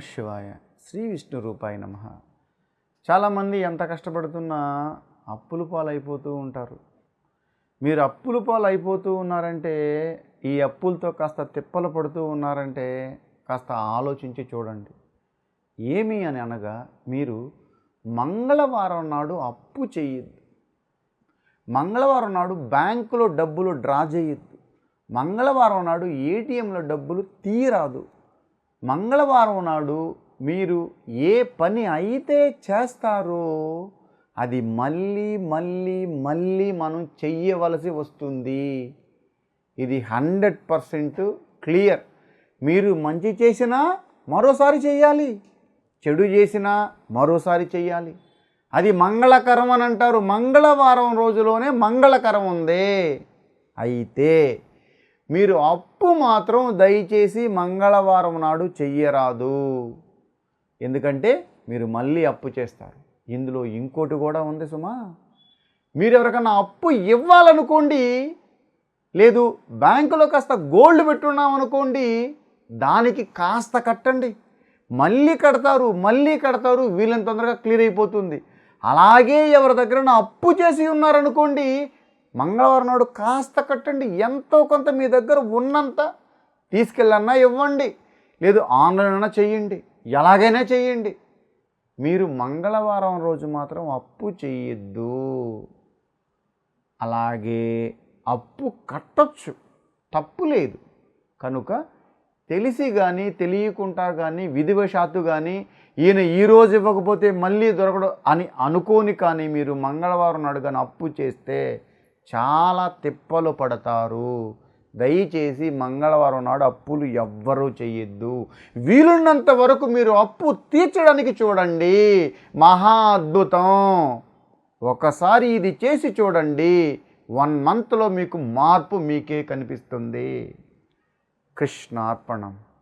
శివాయ. శ్రీ విష్ణు రూపాయ నమ. చాలామంది ఎంత కష్టపడుతున్నా అప్పుల పాలైపోతూ ఉంటారు. మీరు అప్పుల పాలు అయిపోతూ ఉన్నారంటే ఈ అప్పులతో కాస్త తిప్పలు పడుతూ ఉన్నారంటే కాస్త ఆలోచించి చూడండి. ఏమి అని అనగా మీరు మంగళవారం నాడు అప్పు చేయొద్దు. మంగళవారం నాడు బ్యాంకులో డబ్బులు డ్రా చేయొద్దు. మంగళవారం నాడు ఏటీఎంలో డబ్బులు తీయరాదు మంగళవారం నాడు మీరు ఏ పని అయితే చేస్తారో అది మళ్ళీ మళ్ళీ మళ్ళీ మనం చెయ్యవలసి వస్తుంది. ఇది హండ్రెడ్ పర్సెంట్ క్లియర్. మీరు మంచి చేసినా మరోసారి చేయాలి చెడు చేసినా మరోసారి చేయాలి అది మంగళకరం అని అంటారు. మంగళవారం రోజులోనే మంగళకరం ఉంది. అయితే మీరు అప్పు మాత్రం దయచేసి మంగళవారం నాడు చెయ్యరాదు. ఎందుకంటే మీరు మళ్ళీ అప్పు చేస్తారు. ఇందులో ఇంకోటి కూడా ఉంది సుమా. మీరు ఎవరికన్నా అప్పు ఇవ్వాలనుకోండి లేదు బ్యాంకులో కాస్త గోల్డ్ పెట్టున్నాం అనుకోండి దానికి కాస్త కట్టండి. మళ్ళీ కడతారు మళ్ళీ కడతారు వీళ్ళని తొందరగా క్లియర్ అయిపోతుంది. అలాగే ఎవరి దగ్గర అప్పు చేసి ఉన్నారనుకోండి మంగళవారం నాడు కాస్త కట్టండి. ఎంతో కొంత మీ దగ్గర ఉన్నంత తీసుకెళ్ళన్నా ఇవ్వండి. లేదు ఆన్లైన్ అయినా చెయ్యండి. ఎలాగైనా చెయ్యండి. మీరు మంగళవారం రోజు మాత్రం అప్పు చేయొద్దు అలాగే అప్పు కట్టొచ్చు. తప్పు లేదు. కనుక తెలిసి కానీ తెలియకుండా కానీ విధివశాత్తు కానీ ఈయన ఈ రోజు ఇవ్వకపోతే మళ్ళీ దొరకడు అని అనుకోని కానీ మీరు మంగళవారం నాడు కానీ అప్పు చేస్తే చాలా తిప్పలు పడతారు. దయచేసి మంగళవారం నాడు అప్పులు ఎవ్వరూ చేయొద్దు. వీలున్నంత వరకు మీరు అప్పు తీర్చడానికి చూడండి. మహా అద్భుతం. ఒకసారి ఇది చేసి చూడండి. వన్ మంత్లో మీకు మార్పు మీకే కనిపిస్తుంది. కృష్ణార్పణం.